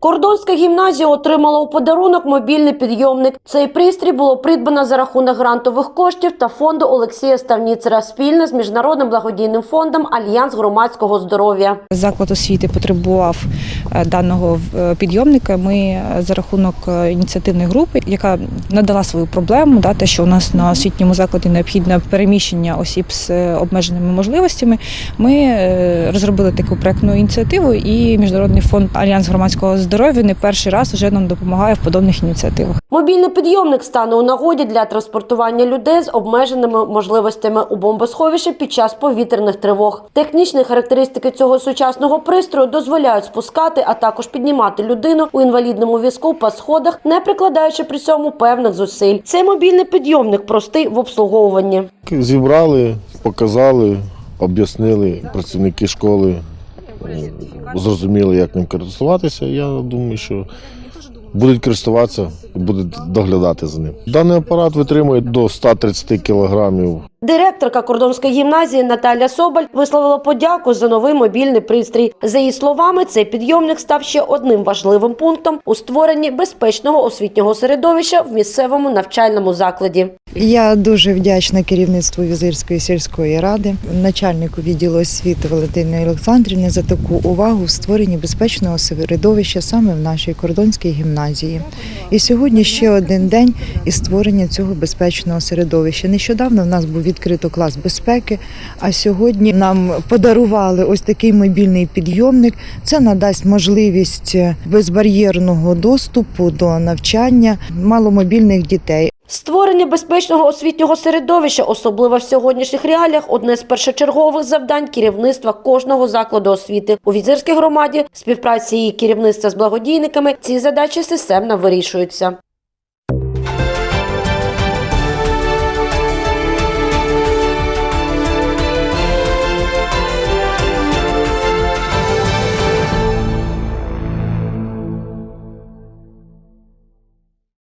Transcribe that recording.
Кордонська гімназія отримала у подарунок мобільний підйомник. Цей пристрій було придбано за рахунок грантових коштів та фонду Олексія Ставніцера спільно з міжнародним благодійним фондом Альянс громадського здоров'я. Заклад освіти потребував е, даного е, підйомника. Ми е, за рахунок ініціативної групи, яка надала свою проблему, те, що у нас на освітньому закладі необхідне переміщення осіб з обмеженими можливостями. Ми розробили таку проектну ініціативу, і міжнародний фонд Альянс громадського здоров'я не перший раз вже нам допомагає в подобних ініціативах. Мобільний підйомник стане у нагоді для транспортування людей з обмеженими можливостями у бомбосховищі під час повітряних тривог. Технічні характеристики цього сучасного пристрою дозволяють спускати, а також піднімати людину у інвалідному візку по сходах, не прикладаючи при цьому певних зусиль. Цей мобільний підйомник простий в обслуговуванні. Зібрали, показали, об'яснили працівники школи, зрозуміли, як ним користуватися. Я думаю, що будуть користуватися і будуть доглядати за ним. Даний апарат витримує до 130 кілограмів Директорка кордонської гімназії Наталя Соболь висловила подяку за новий мобільний пристрій. За її словами, цей підйомник став ще одним важливим пунктом у створенні безпечного освітнього середовища в місцевому навчальному закладі. Я дуже вдячна керівництву Візирської сільської ради, начальнику відділу освіти Валентині Олександрівні за таку увагу в створенні безпечного середовища саме в нашій кордонській гімназії. І сьогодні ще один день із створення цього безпечного середовища. Нещодавно в нас був відкрито клас безпеки, а сьогодні нам подарували ось такий мобільний підйомник. Це надасть можливість безбар'єрного доступу до навчання маломобільних дітей. Створення безпечного освітнього середовища, особливо в сьогоднішніх реаліях, одне з першочергових завдань керівництва кожного закладу освіти. У візирській громаді співпраці її керівництва з благодійниками ці задачі системно вирішуються.